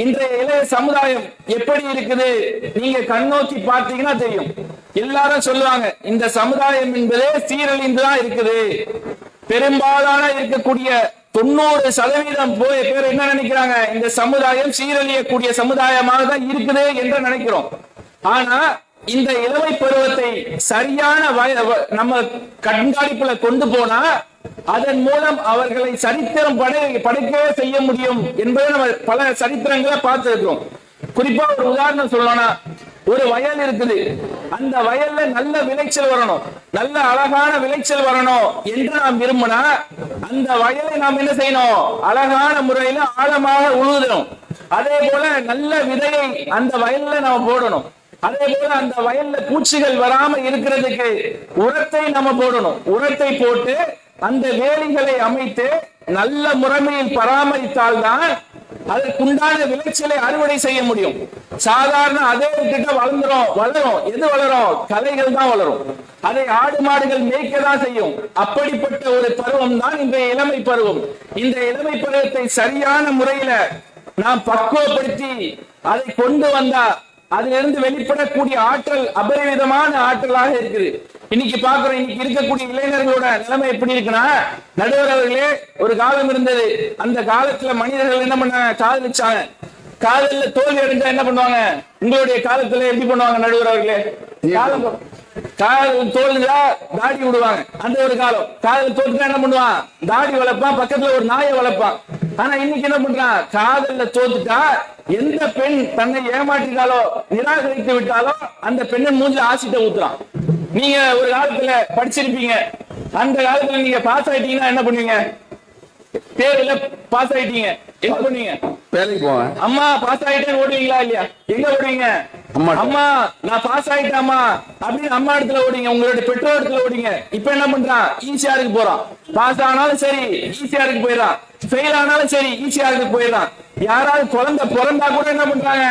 இன்றைய இளைய சமுதாயம் எப்படி இருக்குது? நீங்க கண்ணோக்கி பார்த்தீங்கன்னா தெரியும். எல்லாரும் சொல்லுவாங்க இந்த சமுதாயம் என்பதே சீரழிந்துதான் இருக்குது. பெரும்பாலான இருக்கக்கூடிய தொண்ணூறு சதவீதம் போய் பேர் என்ன நினைக்கிறாங்க? இந்த சமுதாயம் சீரழியக்கூடிய சமுதாயமாக தான் இருக்குது என்று நினைக்கிறோம். ஆனா இந்த இளமை பருவத்தை சரியான வய- வ- நம்ம கண்காணிப்புல கொண்டு போனா அதன் மூலம் அவர்களை சரித்திரம் படை படைக்கவே செய்ய முடியும் என்பதை நம்ம பல சரித்திரங்களை பார்த்திருக்கிறோம். குறிப்பா ஒரு உதாரணம் சொல்லணும்னா ஒரு வயல் இருக்குது. அந்த வயல்ல நல்ல விளைச்சல் வரணும். நல்ல அழகான விளைச்சல் வரணும் என்று நாம் விரும்பினா அந்த வயலை நாம் என்ன செய்யணும்? அழகான முறையில ஆழமாக உழுதணும். அதே போல நல்ல விதையை அந்த வயல்ல நாம போடணும். அதே போல அந்த வயல்ல பூச்சிகள் வராம இருக்கிறதுக்கு உரத்தை நம்ம போடணும். உரத்தை போட்டு அந்த வேலிகளை அமைத்து நல்ல முறைமையில் பராமரித்தால் தான் அதற்குண்டான விளைச்சலை அறுவடை செய்ய முடியும். சாதாரண அதே கிட்ட வளர்ந்துரும். வளரும். எது வளரும்? கலைகள் தான் வளரும். அதை ஆடு மாடுகள் மேய்க்க தான் செய்யும். அப்படிப்பட்ட ஒரு பருவம் தான் இன்றைய இளமை பருவம். இந்த இளமை பருவத்தை சரியான முறையில நாம் பக்குவப்படுத்தி அதை கொண்டு வந்தா அதிலிருந்து வெளிப்படக்கூடிய ஆற்றல் அபரிவிதமான ஆற்றலாக இருக்குது. இன்னைக்கு பாக்குறோம் இன்னைக்கு இருக்கக்கூடிய இளைஞர்களோட நிலைமை எப்படி இருக்குன்னா நடுவர் அவர்களே ஒரு காலம் இருந்தது. அந்த காலத்துல மனிதர்கள் என்ன பண்ண காதலிச்சாங்க காதல்ல தோல்வி அடைஞ்சா என்ன பண்ணுவாங்க? உங்களுடைய காலத்துல எப்படி பண்ணுவாங்க நடுவர் அவர்களே காலம் காதல் தோல்வியா தாடி விடுவாங்க. அந்த ஒரு காலம். காதல் தோத்துட்டா என்ன பண்ணுவான்? தாடி வளர்ப்பான் பக்கத்துல ஒரு நாயை வளர்ப்பான். ஆனா இன்னைக்கு என்ன பண்றான்? காதல்ல தோத்துட்டா எந்த பெண் தன்னை ஏமாற்றினாலோ நிராகரித்து விட்டாலோ அந்த பெண்ணின் மூஞ்சில ஆசிட்ட ஊத்துறான். நீங்க ஒரு காலத்துல படிச்சிருப்பீங்க. அந்த காலத்துல நீங்க பாஸ் ஆயிட்டீங்கன்னா என்ன பண்ணுவீங்க? தேர்வுல பாஸ் ஆயிட்டீங்க. என்ன பண்ணுவீங்க? வேலைக்கு போவேன். அம்மா பாஸ் ஆயிட்டேன்னு ஓடுவீங்களா இல்லையா? எங்க ஓடுவீங்க. அம்மா. நான் பாஸ் ஆயிட்டேம்மா அப்படின்னு அம்மா இடத்துல ஓடிங்க உங்களுடைய பெற்றோர் இடத்துல ஓடிங்க. இப்ப என்ன பண்றான் ஈஸியாருக்கு போறான் பாஸ் ஆனாலும் சரி ஈஸியாருக்கு போயிடறான் ஃபெயில் ஆனாலும் சரி ஈஸியாருக்கு போயிடறான் யாராவது குழந்தை பிறந்தா கூட என்ன பண்றாங்க?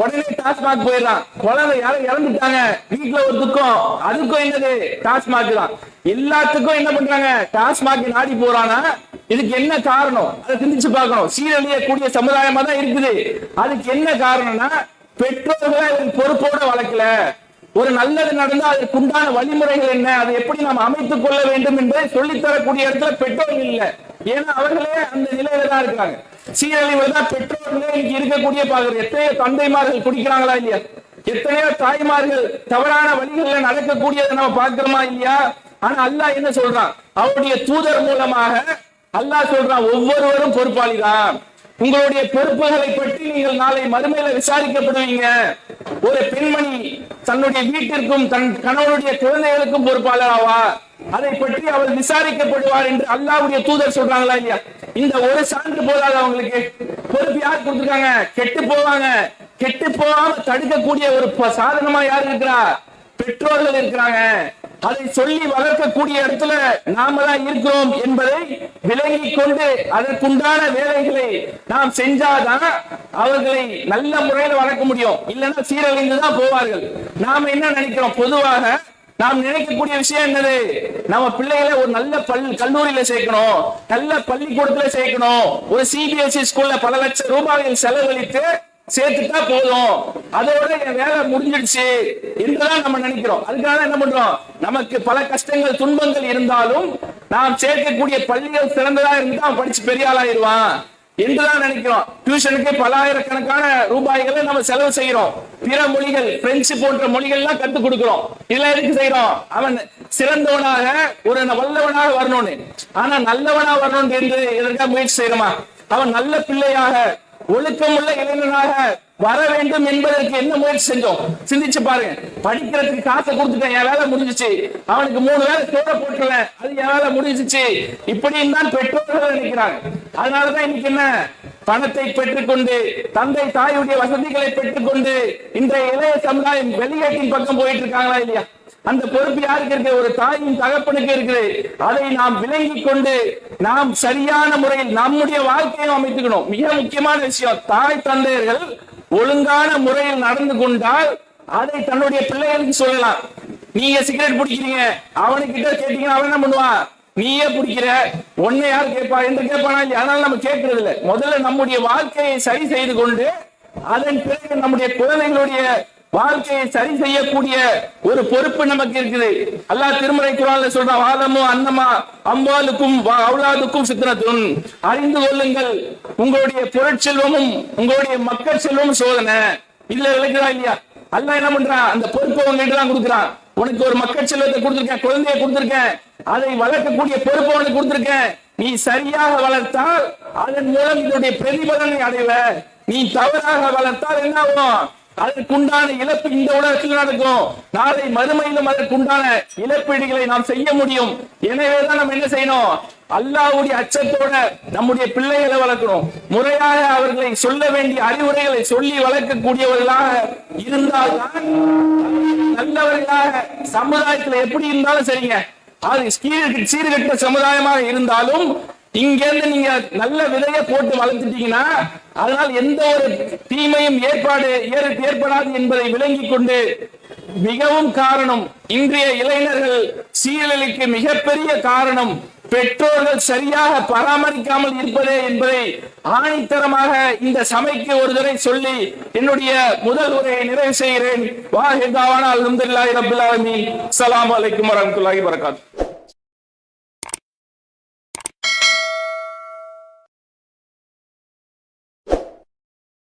உடனே டாஸ்மாக் போயிடறான் குழந்தை யாரும் இறந்துட்டாங்க. வீட்டுல ஒரு துக்கம். அதுக்கும் என்னது? டாஸ்மாக் தான். எல்லாத்துக்கும் என்ன பண்றாங்க? டாஸ்மாக் நாடி போறானா? இதுக்கு என்ன காரணம்? அதை சிந்திச்சு பார்க்கணும். சீரழியக்கூடிய சமுதாயமா தான் இருக்குது. அதுக்கு என்ன காரணம்னா பெற்றோர்கள் பொறுப்போட வளர்க்கல. ஒரு நல்லது நடந்தா அதற்கு உண்டான வழிமுறைகள் என்ன? அதை எப்படி நாம் அமைத்துக் கொள்ள வேண்டும் என்பதை சொல்லித்தரக்கூடிய இடத்துல பெற்றோர்கள் இல்ல. ஏன்னா அவர்களே அந்த நிலையில தான் இருக்காங்க. சீரழிவு தான் பெற்றோர்களே இன்னைக்கு இருக்கக்கூடிய பாக்குறது எத்தனையோ தந்தைமார்கள் குடிக்கிறாங்களா இல்லையா? எத்தனையோ தாய்மார்கள் தவறான வழிகளில் நடக்கக்கூடியதை நம்ம பார்க்கிறோமா இல்லையா? ஆனா அல்லாஹ் என்ன சொல்றான்? அவருடைய தூதர் மூலமாக அல்லாஹ் சொல்றான் ஒவ்வொருவரும் பொறுப்பாளிதான். உங்களுடைய பொறுப்புகளை பற்றி நீங்கள் நாளை மறுமையில விசாரிக்கப்படுவீங்க. ஒரு பெண்மணி தன்னுடைய வீட்டிற்கும் தன் கணவனுடைய குழந்தைகளுக்கும் பொறுப்பாளர் ஆவா? அதை பற்றி அவள் விசாரிக்கப்படுவார் என்று அல்லாவுடைய தூதர் சொல்றாங்களா இல்லையா? இந்த ஒரு சான்று போதாது அவங்களுக்கு. பொறுப்பு யார் கொடுத்துருக்காங்க? கெட்டு போவாங்க. கெட்டு போகாம தடுக்கக்கூடிய ஒரு சாதனமா யார் இருக்கிறா? பெற்றோர்கள் இருக்கிறாங்க. அதை சொல்லி வளர்க்கக்கூடிய இடத்துல நாம தான் இருக்கிறோம் என்பதை விலகி கொண்டு அதற்குண்டான வேலைகளை நாம் செஞ்சாதான் அவர்களை நல்ல முறையில் வளர்க்க முடியும். இல்லைன்னா சீரழிந்து தான் போவார்கள். நாம என்ன நினைக்கிறோம்? பொதுவாக நாம் நினைக்கக்கூடிய விஷயம் என்னது? நம்ம பிள்ளைகளை ஒரு நல்ல பல் கல்லூரியில சேர்க்கணும். நல்ல பள்ளிக்கூடத்துல சேர்க்கணும். ஒரு சிபிஎஸ்இ ஸ்கூல்ல பல லட்சம் ரூபாயில் செலவழித்து சேர்த்துட்டா போதும். அதோட என் வேலை முடிஞ்சிடுச்சு. என்றுதான் நம்ம நினைக்கிறோம். அதுக்காக என்ன பண்றோம்? நமக்கு பல கஷ்டங்கள் துன்பங்கள் இருந்தாலும் நாம் சேர்க்கக்கூடிய பள்ளிகள் சிறந்ததா இருந்தா அவன் படிச்சு பெரிய ஆளாயிருவான் என்றுதான் நினைக்கிறோம். டியூஷனுக்கு பல ஆயிரக்கணக்கான ரூபாய்களை நம்ம செலவு செய்யறோம் பிற மொழிகள் பிரெஞ்சு போன்ற மொழிகள் எல்லாம் கத்துக் கொடுக்கிறோம். இதெல்லாம் எதுக்கு செய்யறோம் அவன் சிறந்தவனாக ஒரு வல்லவனாக வரணும்னு. ஆனா நல்லவனா வரணும் என்று எதற்காக முயற்சி செய்யறோமா அவன் நல்ல பிள்ளையாக ஒழுக்கமுள்ள இளைஞனாக வர வேண்டும் என்பதற்கு என்ன முயற்சி செஞ்சோம்? சிந்திச்சு பாருங்க படிக்கிறதுக்கு காசை கொடுத்துட்டேன் என் வேலை முடிஞ்சிச்சு. அவனுக்கு மூணு வேலை சோற போட்டுருவேன். அது என் வேலை முடிஞ்சிச்சு. இப்படியும் தான் பெற்றோர்கள் நினைக்கிறாங்க. அதனாலதான் இன்னைக்கு என்ன? பணத்தை பெற்றுக்கொண்டு தந்தை தாயுடைய வசதிகளை பெற்றுக்கொண்டு இன்றைய இளைய சமுதாயம் வெளியேட்டின் பக்கம் போயிட்டு இருக்காங்களா இல்லையா? அந்த பொறுப்பு யாருக்கு இருக்கு? ஒரு தாயின் தகப்பனுக்கு இருக்குது அதை நாம் விளங்கி கொண்டு நாம் சரியான முறையில் நம்முடைய வாழ்க்கையை அமைத்துக்கணும். மிக முக்கியமான விஷயம் தாய் தந்தையர்கள் ஒழுங்கான முறையில் நடந்து கொண்டால் அதை தன்னுடைய பிள்ளைகளுக்கு சொல்லலாம். நீங்க சிகரெட் பிடிக்கிறீங்க. அவனுக்கிட்ட கேட்டீங்கன்னா அவன் என்ன பண்ணுவான் நீயே பிடிக்கிற. உன்னை யார் கேட்பா? என்று கேட்பானா இல்லையா? அதனால நம்ம கேட்கறது இல்லை முதல்ல நம்முடைய வாழ்க்கையை சரி செய்து கொண்டு அதன் பிறகு நம்முடைய குழந்தைகளுடைய வாழ்க்கையை சரி செய்யக்கூடிய ஒரு பொறுப்பு நமக்கு இருக்குது. அல்லாஹ் திருமலை குரான்ல சொல்றான் வாதமோ அன்னமா அம்பாலுக்கும் வா- அவுலாதுக்கும் சித்திரத்துன் அறிந்து கொள்ளுங்கள் உங்களுடைய பொருட்செல்வமும் உங்களுடைய மக்கள் செல்வமும் சோதனை. இல்ல விளக்குதா இல்லையா? அல்லாஹ் என்ன பண்றான்? அந்த பொறுப்பை உங்ககிட்ட தான் கொடுக்குறான். உனக்கு ஒரு மக்கள் செல்வத்தை கொடுத்திருக்கேன் குழந்தையை கொடுத்திருக்கேன். அதை வளர்க்கக்கூடிய பொறுப்பை உனக்கு கொடுத்திருக்கேன். நீ சரியாக வளர்த்தால் அதன் மூலம் இதனுடைய பிரதிபலனை அடைவ. நீ தவறாக வளர்த்தால் என்ன ஆகும்? அதற்குண்டான இழப்பு இந்த உலகத்தில் நடக்கும். நாளை மறுமையிலும் அதற்குண்டான இழப்பீடுகளை நாம் செய்ய முடியும். எனவேதான் நம்ம என்ன செய்யணும்? அல்லாவுடைய அச்சத்தோட நம்முடைய பிள்ளைகளை வளர்க்கணும். முறையாக அவர்களை சொல்ல வேண்டிய அறிவுரைகளை சொல்லி வளர்க்கக்கூடியவர்களாக இருந்தால்தான் நல்லவர்களாக சமுதாயத்துல எப்படி இருந்தாலும் சரிங்க. அது சீர்கட்ட சீர்கெட்ட சமுதாயமாக இருந்தாலும் இங்க இருந்து நீங்க நல்ல விதைய போட்டு வளர்த்துட்டீங்கன்னா அதனால் எந்த ஒரு தீமையும் ஏற்பாடு ஏற்படாது என்பதை விளங்கிக் கொண்டு மிகவும் காரணம் இன்றைய இளைஞர்கள் சீரழிக்கு மிகப்பெரிய காரணம் பெற்றோர்கள் சரியாக பராமரிக்காமல் இருப்பதே என்பதை ஆணித்தரமாக இந்த சமைக்கு ஒரு தடவை சொல்லி என்னுடைய முதல் உரையை நிறைவு செய்கிறேன். வாஹிதாவான அல்ஹம்துலில்லாஹி ரபில் ஆலமீன். அஸ்ஸலாமு அலைக்கும் வரஹ்மத்துல்லாஹி வரகாத்துஹு